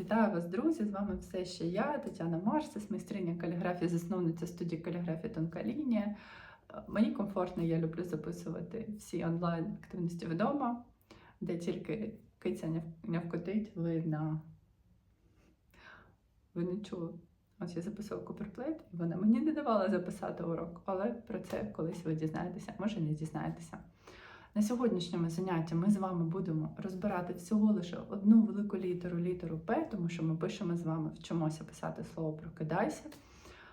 Вітаю вас, друзі! З вами все ще я, Тетяна Марсис, майстриня каліграфії, засновниця студії каліграфії Тонка лінія. Е, Мені комфортно, я люблю записувати всі онлайн активності вдома, де тільки киця не вкотить, ви ви не чули. Ось я записувала куперплейт, і вона мені не давала записати урок, але про це колись ви дізнаєтеся, може не дізнаєтеся. На сьогоднішньому занятті ми з вами будемо розбирати всього лише одну велику літеру, літеру П, тому що ми пишемо з вами, вчимося писати слово прокидайся.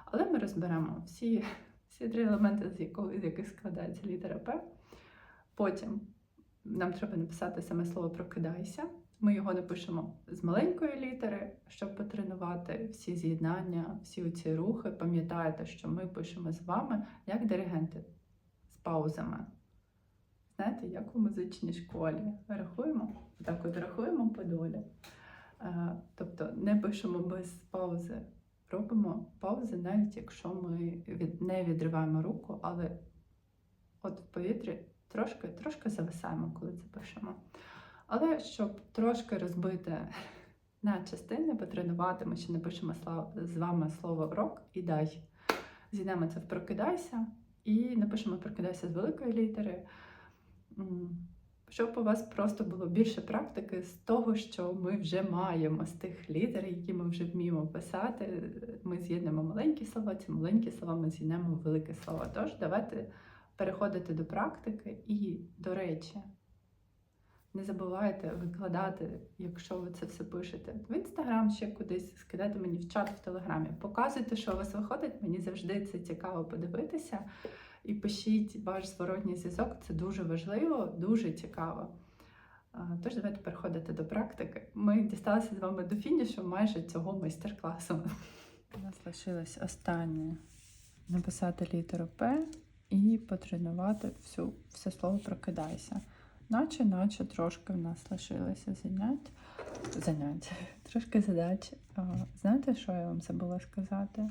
Але ми розберемо всі, всі три елементи, з, якого, з яких складається літера П. Потім нам треба написати саме слово прокидайся. Ми його напишемо з маленької літери, щоб потренувати всі з'єднання, всі ці рухи. Пам'ятаєте, що ми пишемо з вами як диригенти з паузами. Знаєте, як у музичній школі рахуємо, так от рахуємо по долі. Е, Тобто не пишемо без паузи, робимо паузи, навіть якщо ми не відриваємо руку, але от в повітрі трошки, трошки зависаємо, коли це пишемо. Але щоб трошки розбити на частини, потренувати, ми ще напишемо з вами слово рок і дай. Зійдемо це в прокидайся і напишемо прокидайся з великої літери. Щоб у вас просто було більше практики з того, що ми вже маємо, з тих літер, які ми вже вміємо писати. Ми з'єднемо маленькі слова, ці маленькі слова ми з'єднемо в великі слова. Тож давайте переходити до практики і, до речі, не забувайте викладати, якщо ви це все пишете в інстаграм ще кудись, скидайте мені в чат в телеграмі. Показуйте, що у вас виходить. Мені завжди це цікаво подивитися. І пишіть ваш зворотній зв'язок, це дуже важливо, дуже цікаво. Тож давайте переходити до практики. Ми дісталися з вами до фінішу майже цього майстер-класу. У нас лишилось останнє написати літеру П і потренувати всю, все слово прокидайся. Наче, наче трошки в нас лишилося занять. занять. Трошки задач. Знаєте, що я вам забула сказати?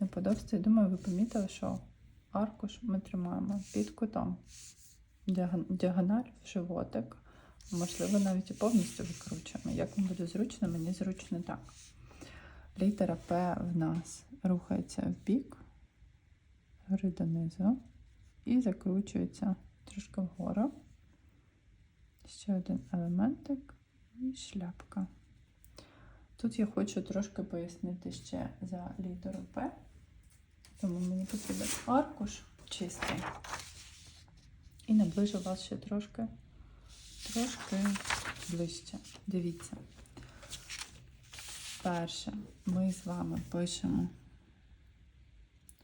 Неподобство. Я думаю, ви помітили, що аркуш ми тримаємо під кутом. Діагональ в животик. Можливо, навіть і повністю викручуємо. Як вам буде зручно, мені зручно так. Літера П в нас рухається в бік, гори донизу, і закручується трошки вгору. Ще один елементик і шляпка. Тут я хочу трошки пояснити ще за літеру П. Тому мені потрібен аркуш чистий. І наближу вас ще трошки, трошки ближче. Дивіться. Перше, ми з вами пишемо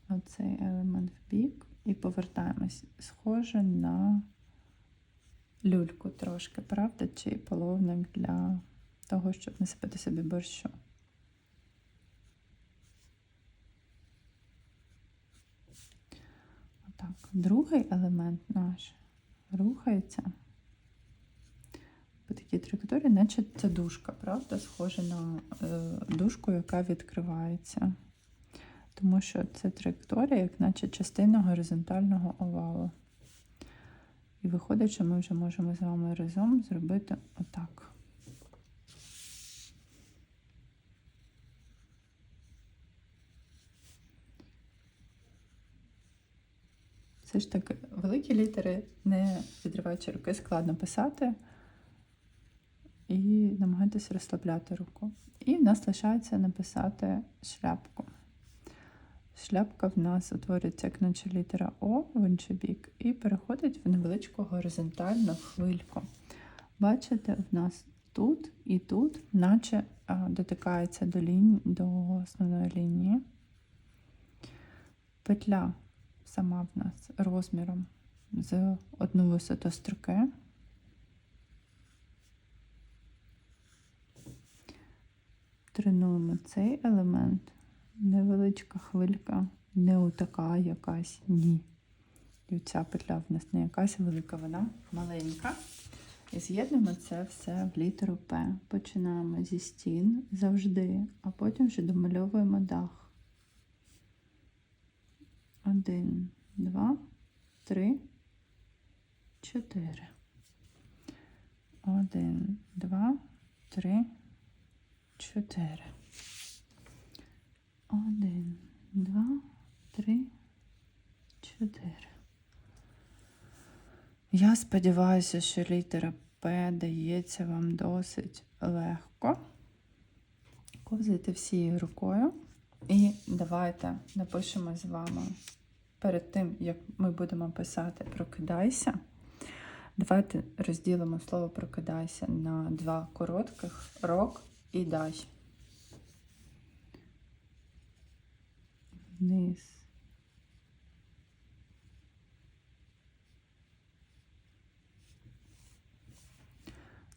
оцей елемент в бік і повертаємось. Схоже на люльку трошки, правда? Чи половник для того, щоб насипати собі борщу. Отак. Другий елемент наш рухається по такій траєкторії, наче це дужка, правда? Схоже на е, дужку, яка відкривається. Тому що це траєкторія, як наче частина горизонтального овалу. І виходить, що ми вже можемо з вами разом зробити отак. Все ж таки, великі літери, не відриваючи руки, складно писати і намагайтеся розслабляти руку. І в нас лишається написати шляпку. Шляпка в нас утворюється як наче літера О в інший бік і переходить в невеличку горизонтальну хвильку. Бачите, в нас тут і тут, наче дотикається до, лінії, до основної лінії. Петля сама в нас розміром з одну висоту строки. Тренуємо цей елемент. Невеличка хвилька, не отака якась, ні. І ця петля в нас не якась велика, вона маленька. І з'єднуємо це все в літеру П. Починаємо зі стін завжди, а потім вже домальовуємо дах. Один, два, три, чотири. Один, два, три, чотири. Один, два, три, чотири. Я сподіваюся, що літера П дається вам досить легко. Ковзайте всією рукою. І давайте напишемо з вами перед тим, як ми будемо писати Прокидайся. Давайте розділимо слово прокидайся на два коротких рок і дай. Вниз.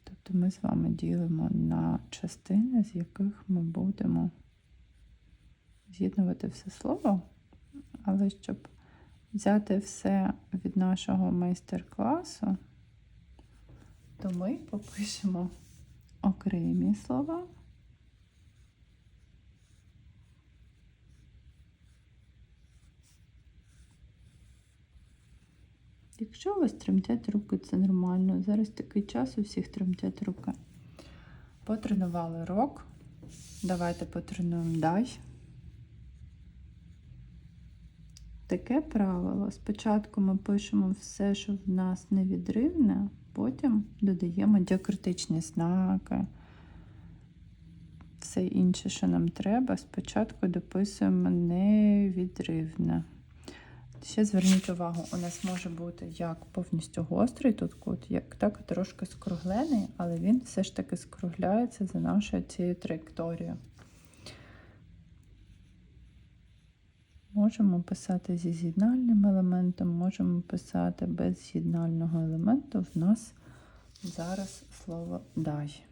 Тобто ми з вами ділимо на частини, з яких ми будемо з'єднувати все слово, але щоб взяти все від нашого майстер-класу, то ми попишемо окремі слова. Якщо у вас тремтять руки, це нормально. Зараз такий час у всіх тремтять руки. Потренували рок. Давайте потренуємо дай. Таке правило. Спочатку ми пишемо все, що в нас невідривне, потім додаємо діакритичні знаки. Все інше, що нам треба, спочатку дописуємо невідривне. Ще зверніть увагу, у нас може бути як повністю гострий тут кут, як так трошки скруглений, але він все ж таки скругляється за нашою цією траєкторією. Можемо писати зі з'єднальним елементом, можемо писати без з'єднального елементу. В нас зараз слово дай.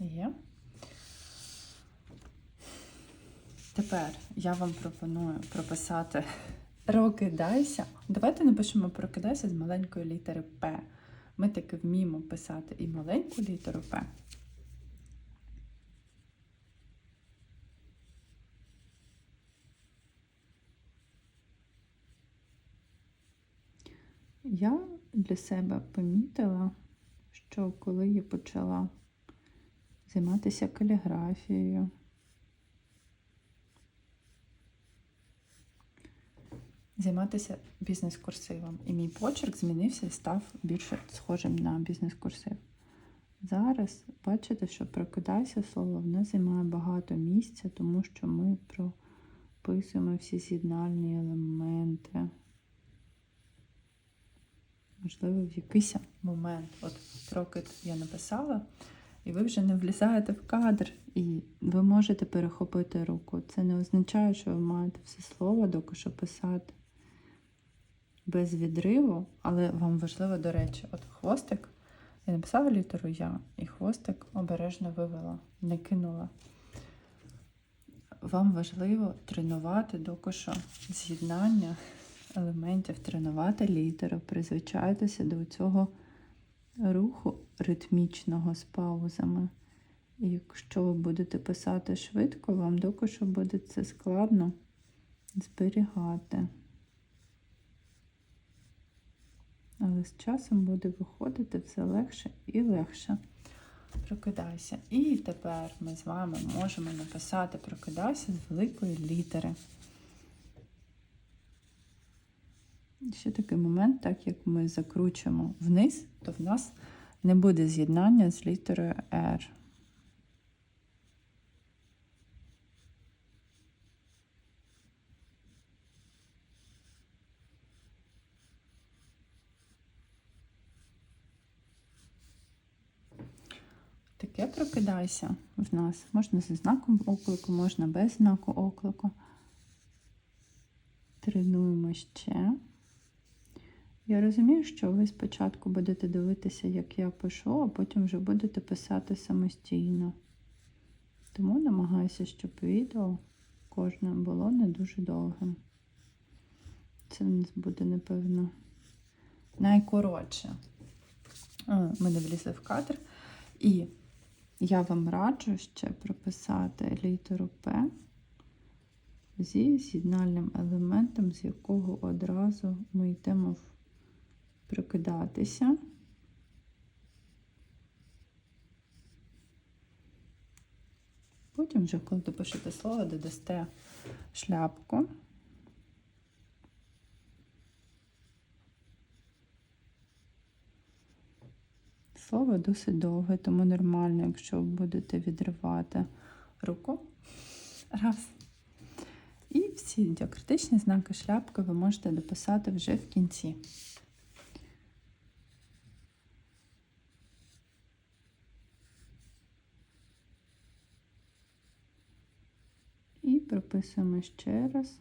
Є. Тепер я вам пропоную прописати прокидайся. Давайте напишемо прокидайся з маленької літери П. Ми таки вміємо писати і маленьку літеру П. Я для себе помітила, що коли я почала займатися каліграфією, займатися бізнес-курсивом. І мій почерк змінився і став більше схожим на бізнес-курсив. Зараз бачите, що прокидайся слово, воно займає багато місця, тому що ми прописуємо всі з'єднальні елементи. Можливо, в якийсь момент, от прокид я написала, і ви вже не влізаєте в кадр, і ви можете перехопити руку. Це не означає, що ви маєте все слово доки що писати без відриву, але вам важливо, до речі, от хвостик. Я написала літеру Я, і хвостик обережно вивела, не кинула. Вам важливо тренувати доки що з'єднання елементів, тренувати літеру, призвичайтеся до цього руху ритмічного з паузами. І якщо ви будете писати швидко, вам доки що буде це складно зберігати. Але з часом буде виходити все легше і легше. Прокидайся. І тепер ми з вами можемо написати прокидайся з великої літери. Ще такий момент, так як ми закручуємо вниз, то в нас не буде з'єднання з літерою R. Таке прокидайся в нас. Можна зі знаком оклику, можна без знаку оклику. Тренуємо ще. Я розумію, що ви спочатку будете дивитися, як я пишу, а потім вже будете писати самостійно. Тому намагаюся, щоб відео кожне було не дуже довгим. Це в нас буде, напевно, найкоротше. Ми не влізли в кадр. І я вам раджу ще прописати літеру П зі з'єднальним елементом, з якого одразу ми йдемо прокидатися. Потім вже, коли допишете слово, додасте шляпку. Слово досить довге, тому нормально, якщо будете відривати руку. Раз. І всі діакритичні знаки шляпки ви можете дописати вже в кінці. І прописуємо ще раз.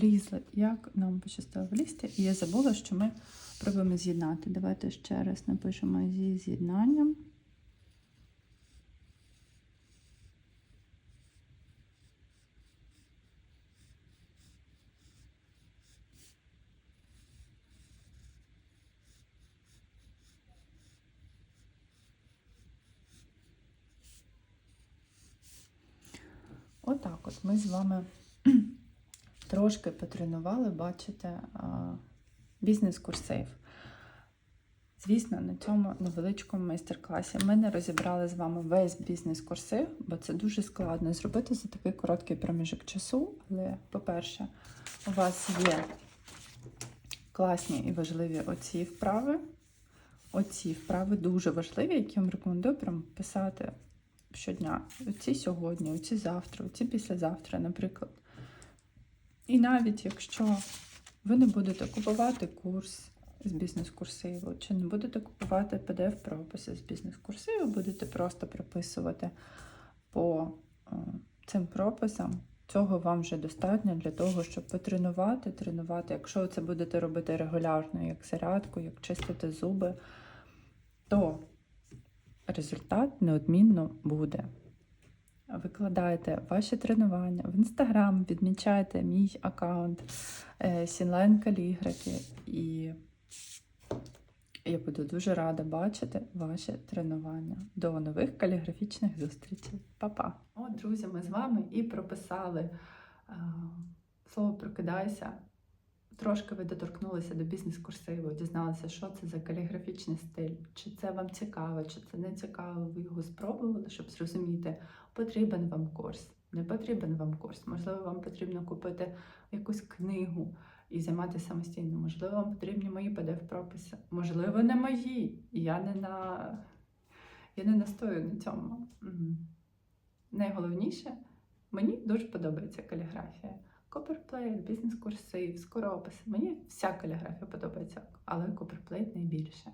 Так, влізли. Як нам пощастило влізти? І я забула, що ми пробуємо з'єднати. Давайте ще раз напишемо зі з'єднанням. Отак от ми з вами трошки потренували, бачите, бізнес-курсейв. Звісно, на цьому невеличкому майстер-класі ми не розібрали з вами весь бізнес-курсив, бо це дуже складно зробити за такий короткий проміжок часу. Але, по-перше, у вас є класні і важливі оці вправи. Оці вправи дуже важливі, які я вам рекомендую прям писати щодня. Оці сьогодні, оці завтра, оці післязавтра, наприклад. І навіть якщо ви не будете купувати курс з бізнес-курсиву, чи не будете купувати PDF-прописи з бізнес-курсиву, будете просто прописувати по е, цим прописам. Цього вам вже достатньо для того, щоб потренувати, тренувати. Якщо це будете робити регулярно, як зарядку, як чистити зуби, то результат неодмінно буде. Викладаєте ваші тренування в інстаграм, відмічаєте мій аккаунт Сінлайн Каліграфі, і я буду дуже рада бачити ваші тренування. До нових каліграфічних зустрічей. Па-па! От, друзі, ми з вами і прописали е, слово прокидайся. Трошки ви доторкнулися до бізнес-курсиву, дізналися, що це за каліграфічний стиль, чи це вам цікаво, чи це не цікаво, ви його спробували, щоб зрозуміти, потрібен вам курс, не потрібен вам курс. Можливо, вам потрібно купити якусь книгу і займатися самостійно. Можливо, вам потрібні мої PDF-прописи. Можливо, не мої. Я не на я не настою на цьому. Найголовніше, мені дуже подобається каліграфія. Коперплейт, бізнес-курси, скорописи. Мені вся каліграфія подобається, але коперплейт найбільше.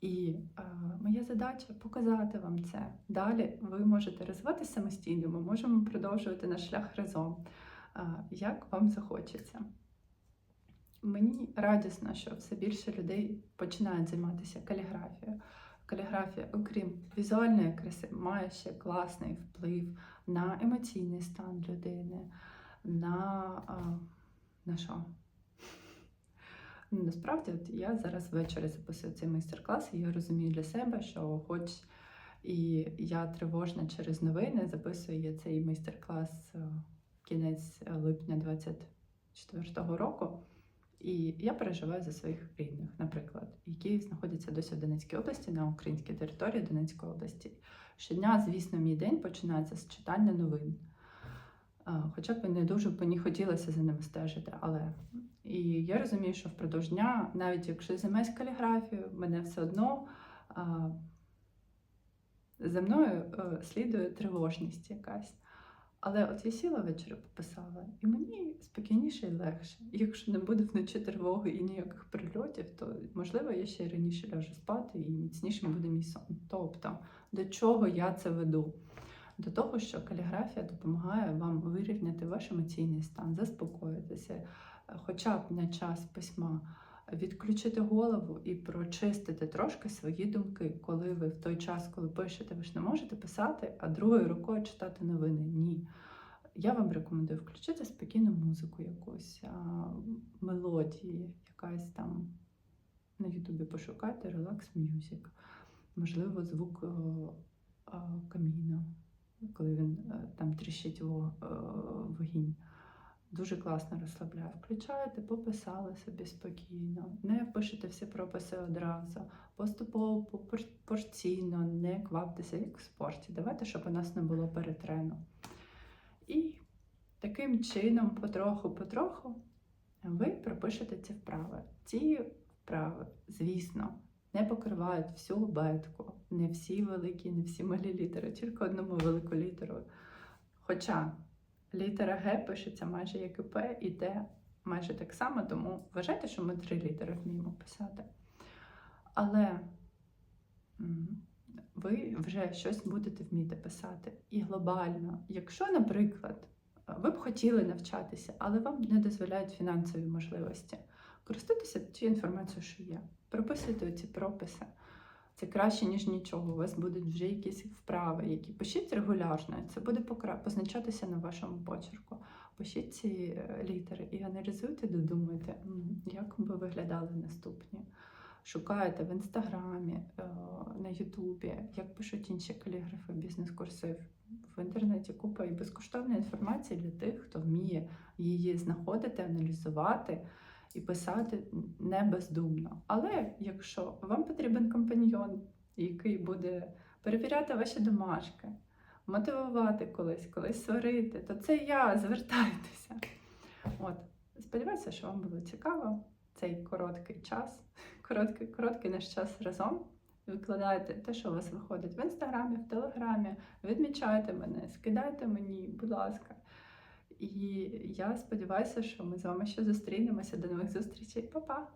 І е, моя задача показати вам це. Далі ви можете розвиватися самостійно, ми можемо продовжувати наш шлях разом, е, як вам захочеться. Мені радісно, що все більше людей починають займатися каліграфією. Каліграфія, окрім візуальної краси, має ще класний вплив на емоційний стан людини, на, на що? Ну, Насправді, от я зараз ввечері записую цей майстер-клас, і я розумію для себе, що хоч і я тривожна через новини, записую я цей майстер-клас е, кінець липня 24-го року. І я переживаю за своїх рідних, наприклад, які знаходяться досі в Донецькій області на українській території Донецької області. Щодня, звісно, мій день починається з читання новин. Хоча б не дуже мені хотілося за ними стежити, але і я розумію, що впродовж дня, навіть якщо я займаюся каліграфією, мене все одно а, за мною а, слідує тривожність якась. Але от я сіла ввечері пописала, і мені спокійніше і легше. Якщо не буде вночі тривоги і ніяких прильотів, то можливо я ще раніше ляжу спати і міцнішим буде мій сон. Тобто, до чого я це веду? До того, що каліграфія допомагає вам вирівняти ваш емоційний стан, заспокоїтися, хоча б на час письма, відключити голову і прочистити трошки свої думки, коли ви в той час, коли пишете, ви ж не можете писати, а другою рукою читати новини. Ні. Я вам рекомендую включити спокійну музику, якусь мелодії, якась там на Ютубі пошукайте Relax Music. Можливо, звук а, каміну, коли він е, там тріщить е, вогінь. Дуже класно розслабляє. Включаєте, пописали собі спокійно, не пишете всі прописи одразу, поступово порційно, не кваптеся, як в спорті. Давайте, щоб у нас не було перетрену. І таким чином, потроху-потроху, ви пропишете ці вправи. Ці вправи, звісно, не покривають всю бетку, не всі великі, не всі малі літери, тільки одну велику літеру. Хоча літера Г пишеться майже як і П, і Т майже так само, тому вважайте, що ми три літери вміємо писати. Але ви вже щось будете вміти писати. І глобально, якщо, наприклад, ви б хотіли навчатися, але вам не дозволяють фінансові можливості, користуйтеся тією інформацією, що є. Прописуйте ці прописи. Це краще, ніж нічого. У вас будуть вже якісь вправи, які пишіть регулярно. Це буде позначатися на вашому почерку. Пишіть ці е, літери і аналізуйте, додумуйте, м, як би виглядали наступні. Шукайте в інстаграмі, е, на Ютубі, як пишуть інші каліграфи, бізнес-курси. В інтернеті купа і безкоштовної інформації для тих, хто вміє її знаходити, аналізувати і писати не бездумно. Але якщо вам потрібен компаньйон, який буде перевіряти ваші домашки, мотивувати колись, колись сварити, то це я, звертайтеся. От, сподіваюся, що вам було цікаво цей короткий час, короткий, короткий наш час разом. Викладайте те, що у вас виходить в інстаграмі, в телеграмі, відмічайте мене, скидайте мені, будь ласка. І я сподіваюся, що ми з вами ще зустрінемося. До нових зустрічей. Па-па!